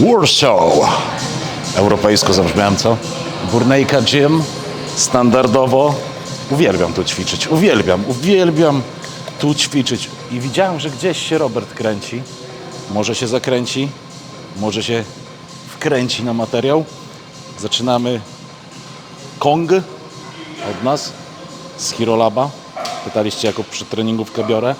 Warsaw. Europejsko zabrzmiałem, co? Burnejka Gym. Standardowo. Uwielbiam tu ćwiczyć. Uwielbiam, uwielbiam tu ćwiczyć. I widziałem, że gdzieś się Robert kręci. Może się zakręci, może się wkręci na materiał. Zaczynamy Kong od nas z Hirolaba. Pytaliście, jaką przy treningówkę biorę.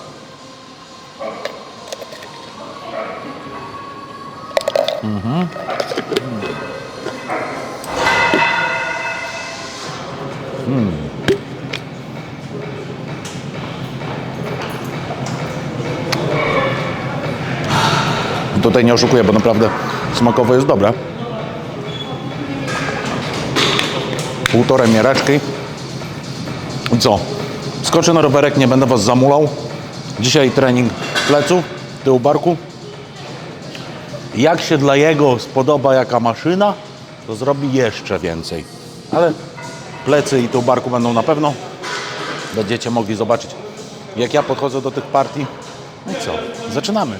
Tutaj nie oszukuję, bo naprawdę smakowo jest dobre. Półtorej miereczki. Co? Skoczę na rowerek, nie będę Was zamulał. Dzisiaj trening pleców, tyłu barku. Jak się dla jego spodoba jaka maszyna, to zrobi jeszcze więcej. Ale plecy i tył barku będą na pewno. Będziecie mogli zobaczyć, jak ja podchodzę do tych partii. No i co? Zaczynamy.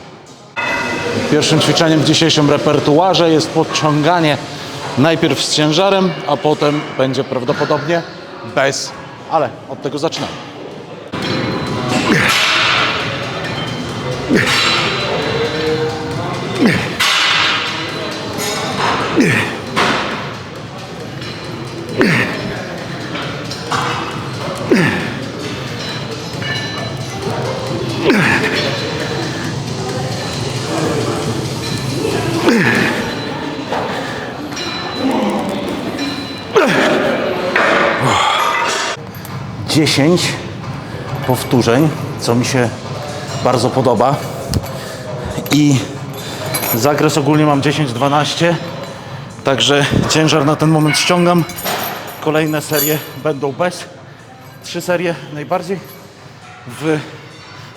Pierwszym ćwiczeniem w dzisiejszym repertuarze jest podciąganie najpierw z ciężarem, a potem będzie prawdopodobnie bez, ale od tego zaczynamy. Dziesięć powtórzeń, co mi się bardzo podoba. I zakres ogólnie mam 10-12, także ciężar na ten moment ściągam. Kolejne serie będą bez. Trzy serie najbardziej w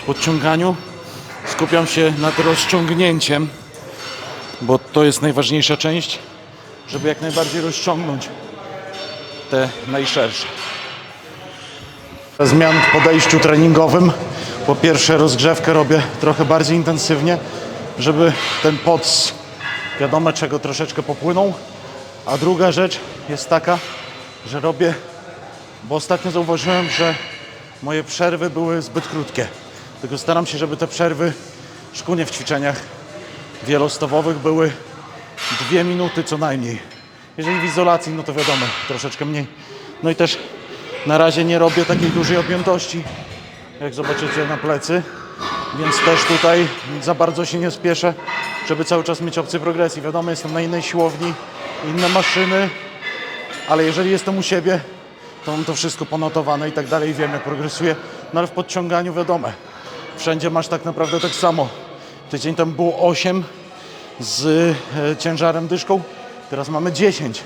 podciąganiu skupiam się nad rozciągnięciem, bo to jest najważniejsza część, żeby jak najbardziej rozciągnąć te najszersze. Zmian w podejściu treningowym. Po pierwsze rozgrzewkę robię trochę bardziej intensywnie, żeby ten pot wiadomo czego troszeczkę popłynął. A druga rzecz jest taka, że robię, bo ostatnio zauważyłem, że moje przerwy były zbyt krótkie. Tylko staram się, żeby te przerwy, szczególnie w ćwiczeniach wielostawowych, były dwie minuty co najmniej. Jeżeli w izolacji, no to wiadomo, troszeczkę mniej. No i też na razie nie robię takiej dużej objętości, jak zobaczycie na plecy, więc też tutaj za bardzo się nie spieszę, żeby cały czas mieć opcję progresji. Wiadomo, jestem na innej siłowni, inne maszyny, ale jeżeli jestem u siebie, to mam to wszystko ponotowane i tak dalej, wiem jak progresuję. No ale w podciąganiu wiadomo, wszędzie masz tak naprawdę tak samo. Tydzień temu było 8 z e, ciężarem dyszką, teraz mamy 10.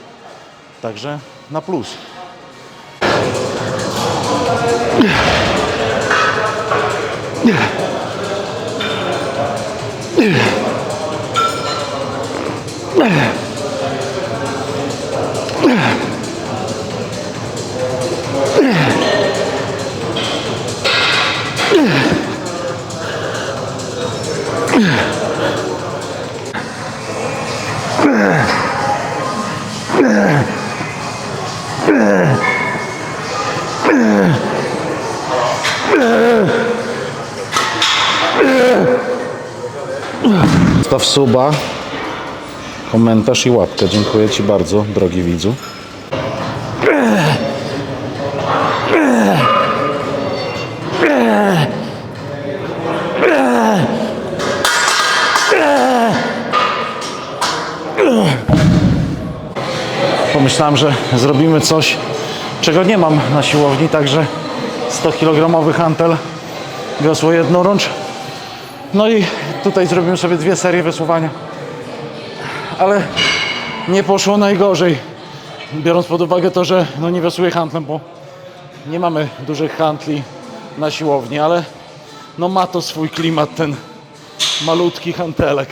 Także na plus. Ugh. Staw suba, komentarz i łapkę. Dziękuję Ci bardzo, drogi widzu. Pomyślałem, że zrobimy coś, czego nie mam na siłowni, także 100 kg hantel, wiosło jednorącz. No i tutaj zrobimy sobie dwie serie wysuwania. Ale nie poszło najgorzej. Biorąc pod uwagę to, że no nie wiosłuję handlem, bo nie mamy dużych handli na siłowni, ale no ma to swój klimat ten malutki hantelek.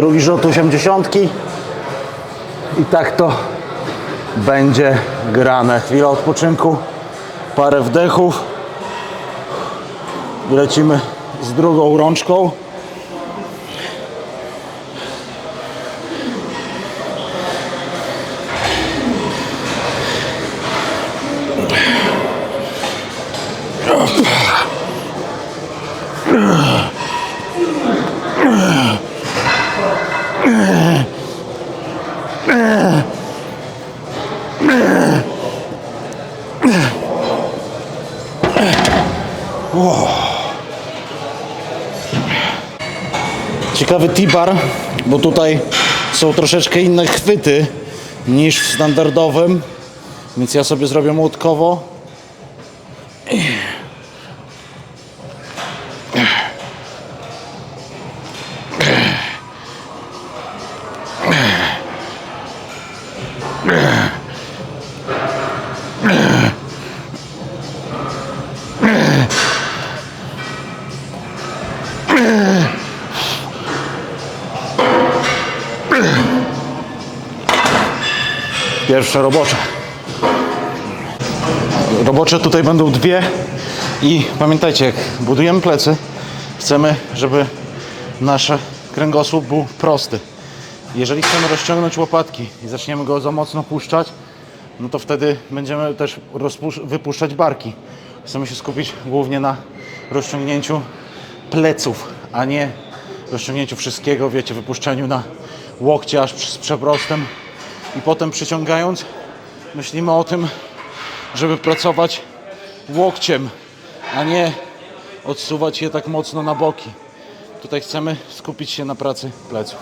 Drugi rzut 80. I tak to będzie grane. Chwila odpoczynku, parę wdechów. Lecimy z drugą rączką. Ciekawy T-bar, bo tutaj są troszeczkę inne chwyty niż w standardowym, więc ja sobie zrobię młotkowo. Pierwsze robocze. Robocze tutaj będą dwie i pamiętajcie, jak budujemy plecy, chcemy, żeby nasz kręgosłup był prosty. Jeżeli chcemy rozciągnąć łopatki i zaczniemy go za mocno puszczać, no to wtedy będziemy też wypuszczać barki. Chcemy się skupić głównie na rozciągnięciu pleców, a nie rozciągnięciu wszystkiego, wiecie, wypuszczaniu na łokcie aż z przeprostem i potem przyciągając myślimy o tym, żeby pracować łokciem, a nie odsuwać je tak mocno na boki. Tutaj chcemy skupić się na pracy pleców.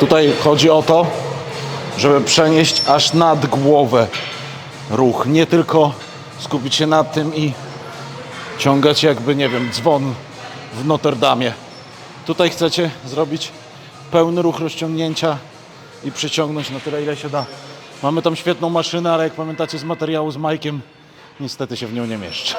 Tutaj chodzi o to, żeby przenieść aż nad głowę ruch, nie tylko skupić się nad tym i ciągać jakby, nie wiem, dzwon w Notre Damie. Tutaj chcecie zrobić pełny ruch rozciągnięcia i przyciągnąć na tyle, ile się da. Mamy tam świetną maszynę, ale jak pamiętacie z materiału z Majkiem, niestety się w nią nie mieszczę.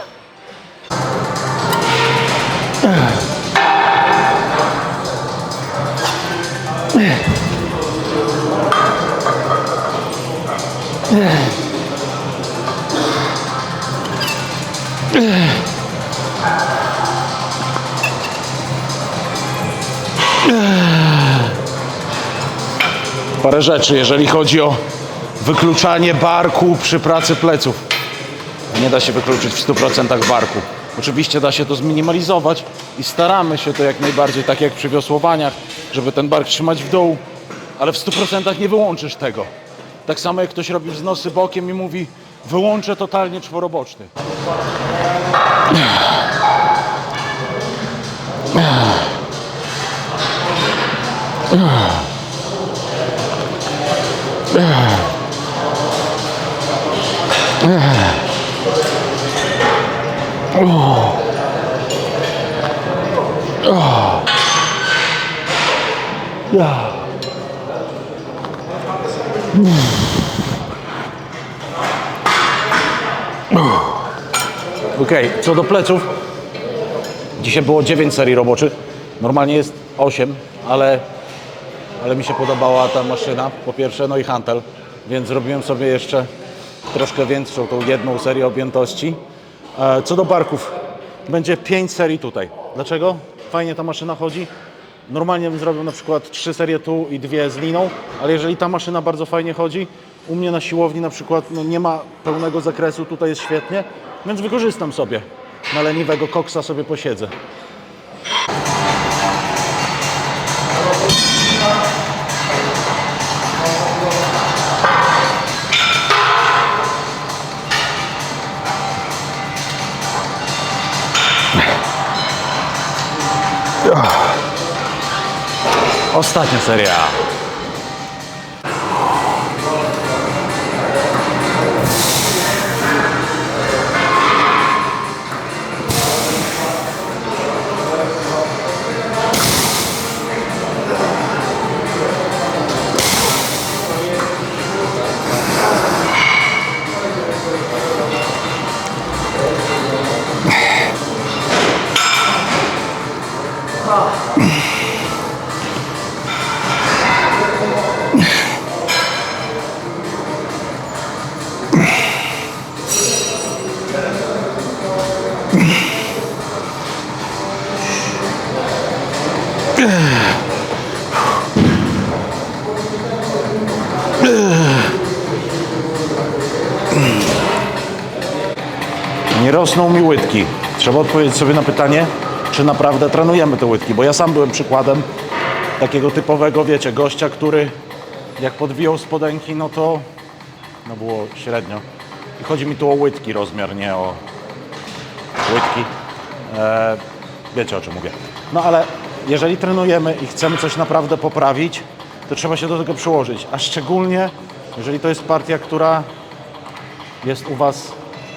parę rzeczy, jeżeli chodzi o wykluczanie barku przy pracy pleców. Nie da się wykluczyć w 100% barku. Oczywiście da się to zminimalizować i staramy się to jak najbardziej, tak jak przy wiosłowaniach, żeby ten bark trzymać w dół, ale w 100% nie wyłączysz tego. Tak samo jak ktoś robi wznosy bokiem i mówi wyłączę totalnie czworoboczny. Okej, co do pleców, dzisiaj było 9 serii roboczych, normalnie jest 8, ale, ale mi się podobała ta maszyna, po pierwsze, no i hantel, więc zrobiłem sobie jeszcze troszkę większą tą jedną serię objętości. E, Co do barków, będzie 5 serii tutaj. Dlaczego? Fajnie ta maszyna chodzi. Normalnie bym zrobił na przykład 3 serie tu i dwie z liną, ale jeżeli ta maszyna bardzo fajnie chodzi, U mnie na siłowni na przykład no, nie ma pełnego zakresu, tutaj jest świetnie, więc wykorzystam sobie. Na leniwego koksa sobie posiedzę. Ostatnia seria. Nie rosną mi łydki. Trzeba odpowiedzieć sobie na pytanie, czy naprawdę trenujemy te łydki, bo ja sam byłem przykładem takiego typowego, wiecie, gościa, który jak podwijał spodenki, no to no było średnio. I chodzi mi tu o łydki rozmiar, nie o łydki. E, wiecie o czym mówię. No ale jeżeli trenujemy i chcemy coś naprawdę poprawić, to trzeba się do tego przyłożyć. A szczególnie, jeżeli to jest partia, która jest u Was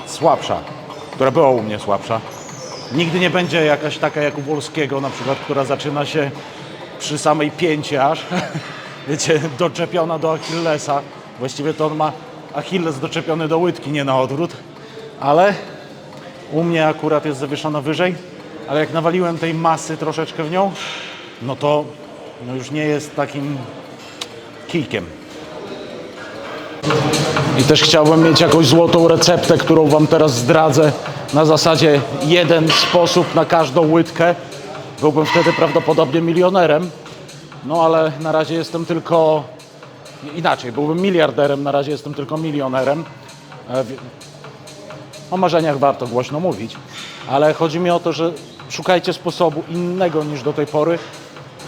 słabsza, która była u mnie słabsza. Nigdy nie będzie jakaś taka jak u Wolskiego na przykład, która zaczyna się przy samej pięcie aż, wiecie, doczepiona do Achillesa. Właściwie to on ma Achilles doczepiony do łydki, nie na odwrót, ale u mnie akurat jest zawieszona wyżej, ale jak nawaliłem tej masy troszeczkę w nią, no to no już nie jest takim kijkiem. I też chciałbym mieć jakąś złotą receptę, którą Wam teraz zdradzę. Na zasadzie jeden sposób na każdą łydkę. Byłbym wtedy prawdopodobnie milionerem. No ale na razie jestem tylko. Inaczej, byłbym miliarderem, na razie jestem tylko milionerem. E, O marzeniach warto głośno mówić, ale chodzi mi o to, że szukajcie sposobu innego niż do tej pory.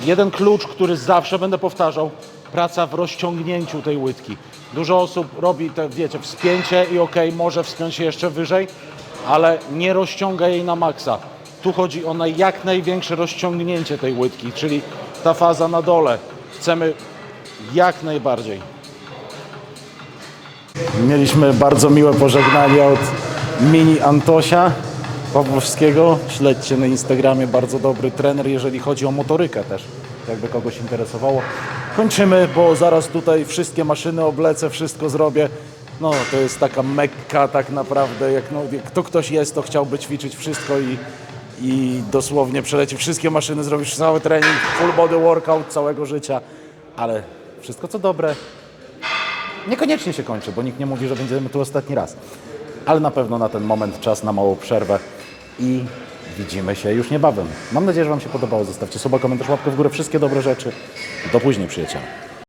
Jeden klucz, który zawsze będę powtarzał, praca w rozciągnięciu tej łydki. Dużo osób robi te, wiecie, wspięcie i okej, może wspiąć się jeszcze wyżej, ale nie rozciąga jej na maksa. Tu chodzi o jak największe rozciągnięcie tej łydki, czyli ta faza na dole. Chcemy jak najbardziej. Mieliśmy bardzo miłe pożegnanie od mini Antosia Pawłowskiego. Śledźcie na Instagramie, bardzo dobry trener, jeżeli chodzi o motorykę też, jakby kogoś interesowało. Kończymy, bo zaraz tutaj wszystkie maszyny oblecę, wszystko zrobię. No, to jest taka mekka tak naprawdę, jak, no, jak to ktoś jest, to chciałby ćwiczyć wszystko i, i dosłownie przeleci wszystkie maszyny, zrobisz cały trening, full body workout całego życia, ale wszystko co dobre, Niekoniecznie się kończy, bo nikt nie mówi, że będziemy tu ostatni raz. Ale na pewno na ten moment czas na małą przerwę i widzimy się już niebawem. Mam nadzieję, że Wam się podobało. Zostawcie suba, komentarz, łapkę w górę, wszystkie dobre rzeczy. Do później, przyjaciele.